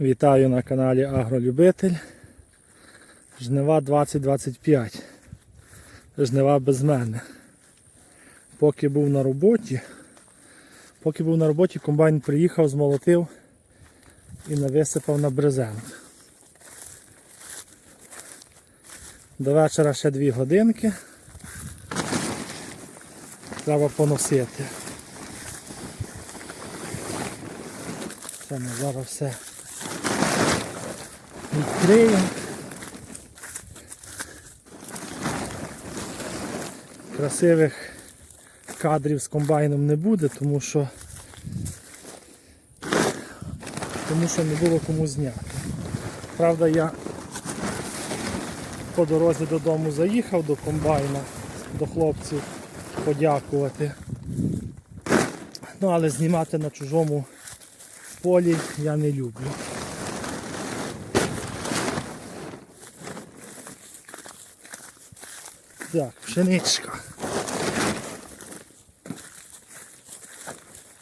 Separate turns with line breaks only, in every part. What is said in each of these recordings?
Вітаю на каналі Агролюбитель. Жнива 2025. Жнива без мене. Поки був на роботі, поки був на роботі, комбайн приїхав, змолотив і нависипав на брезент. До вечора ще 2 годинки. Треба поносити. Це ми зараз все відкриємо. Красивих кадрів з комбайном не буде, тому що тому що не було кому зняти. Правда, я по дорозі додому заїхав до комбайна, до хлопців подякувати. Ну, але знімати на чужому полі я не люблю. Так, пшеничка.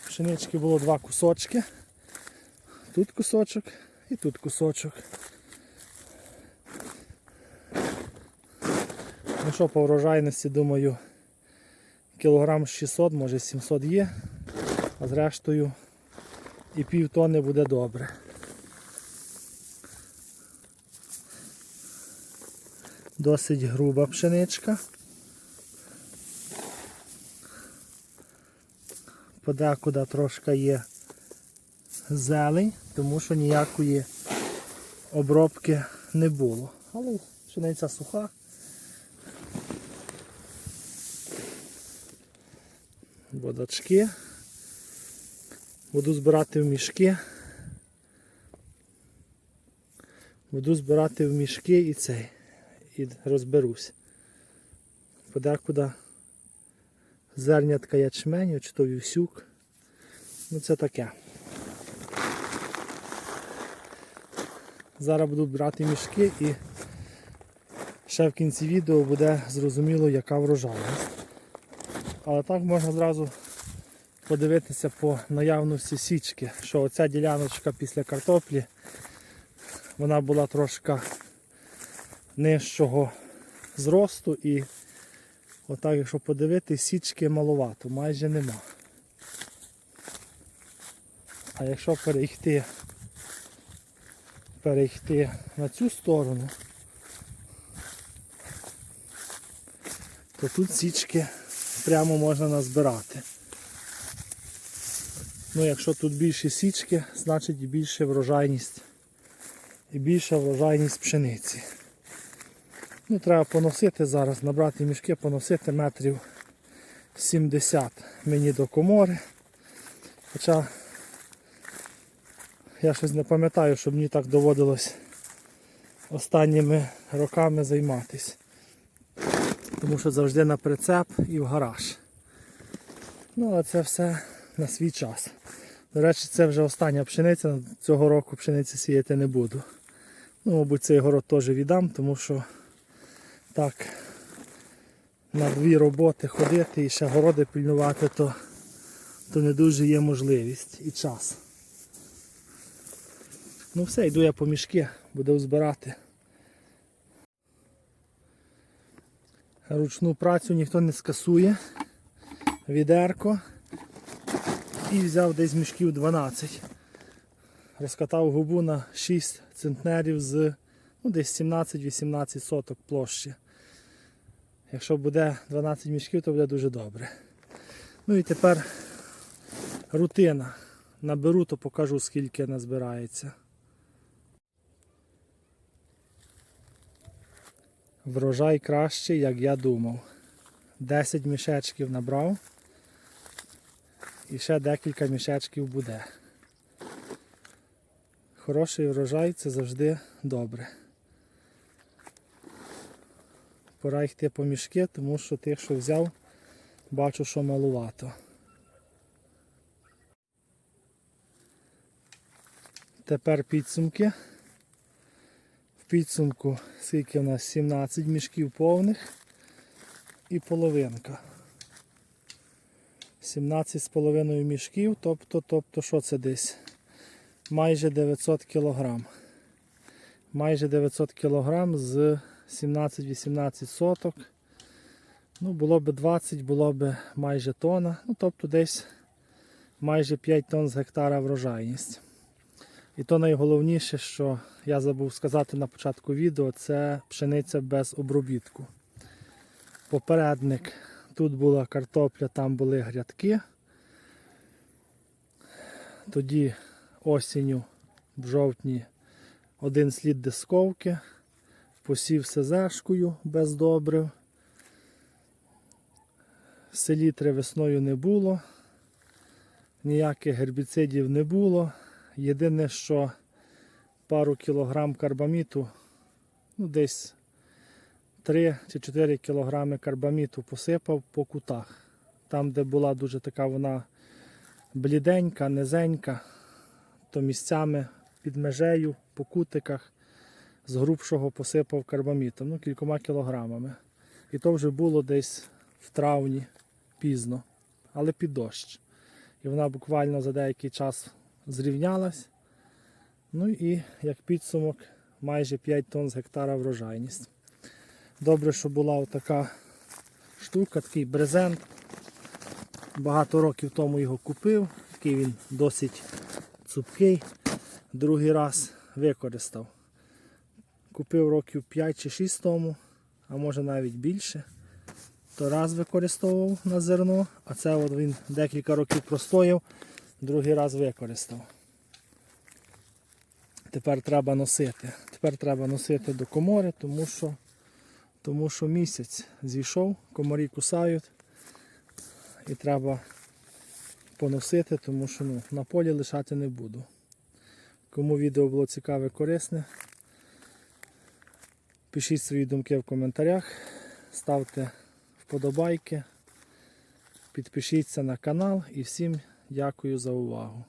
Пшенички було два кусочки. Тут кусочок і тут кусочок. Ну що, по врожайності, думаю, кілограм 600, може 700 є, а зрештою і пів тонни буде добре. Досить груба пшеничка. Подекуди трошки є зелень, тому що ніякої обробки не було. Але пшениця суха. Бодачки. Буду збирати в мішки. Буду збирати в мішки і цей. І розберусь. Подекуди зернятка ячменю, чи то вівсюк. Ну це таке. Зараз буду брати мішки і ще в кінці відео буде зрозуміло, яка врожайність. Але так можна зразу подивитися по наявності січки, що оця діляночка після картоплі вона була трошки нижчого зросту і отак, якщо подивитись, січки маловато, майже нема. А якщо перейти, перейти на цю сторону, то тут січки прямо можна назбирати. Ну, якщо тут більше січки, значить і більше врожайність і більша врожайність пшениці. Ну, Треба поносити зараз, набрати мішки, поносити метрів 70 мені до комори. Хоча я щось не пам'ятаю, щоб мені так доводилось останніми роками займатися. Тому що завжди на прицеп і в гараж. Ну, а це все на свій час. До речі, це вже остання пшениця. Цього року пшениці сіяти не буду. Ну, мабуть, цей город теж віддам, тому що так на дві роботи ходити і ще городи пильнувати, то, то не дуже є можливість і час. Ну все, йду я по мішки, буду збирати. Ручну працю ніхто не скасує. Відерко. І взяв десь мішків 12. Розкатав губу на 6 центнерів з ну, десь 17-18 соток площі. Якщо буде 12 мішків, то буде дуже добре. Ну і тепер рутина. Наберу, то покажу скільки назбирається. Врожай кращий, як я думав. 10 мішечків набрав. І ще декілька мішечків буде. Хороший врожай це завжди добре. Пора йти по мішки, тому що тих, що взяв, бачу, що малувато. Тепер підсумки. В підсумку скільки у нас 17 мішків повних і половинка. 17,5 мішків, тобто, тобто, що це десь? майже 900 кг. Майже 900 кг з 17-18 соток. Ну, було б 20, було б майже тонна. Ну, тобто десь майже 5 тонн з гектара врожайність. І то найголовніше, що я забув сказати на початку відео, це пшениця без обробітку. Попередник, тут була картопля, там були грядки. Тоді осінню в жовтні один слід дисковки, посів сезешкою без добрив. Селітри весною не було, ніяких гербіцидів не було. Єдине, що пару кілограм карбаміту, ну десь 3 чи 4 кілограми карбаміту посипав по кутах. Там, де була дуже така вона бліденька, низенька, то місцями під межею, по кутиках з грубшого посипав карбамітом, ну кількома кілограмами. І то вже було десь в травні пізно, але під дощ. І вона буквально за деякий час зрівнялась. Ну і як підсумок, майже 5 тонн з гектара врожайність. Добре, що була така штука, такий брезент. Багато років тому його купив, такий він досить цупкий. Другий раз використав. Купив років 5 чи 6 тому, а може навіть більше. То раз використовував на зерно, а це от він декілька років простояв, другий раз використав. Тепер треба носити. Тепер треба носити до комори, тому що, тому що місяць зійшов, комарі кусають і треба поносити, тому що ну, на полі лишати не буду. Кому відео було цікаве, корисне, пишіть свої думки в коментарях, ставте вподобайки, підпишіться на канал і всім дякую за увагу.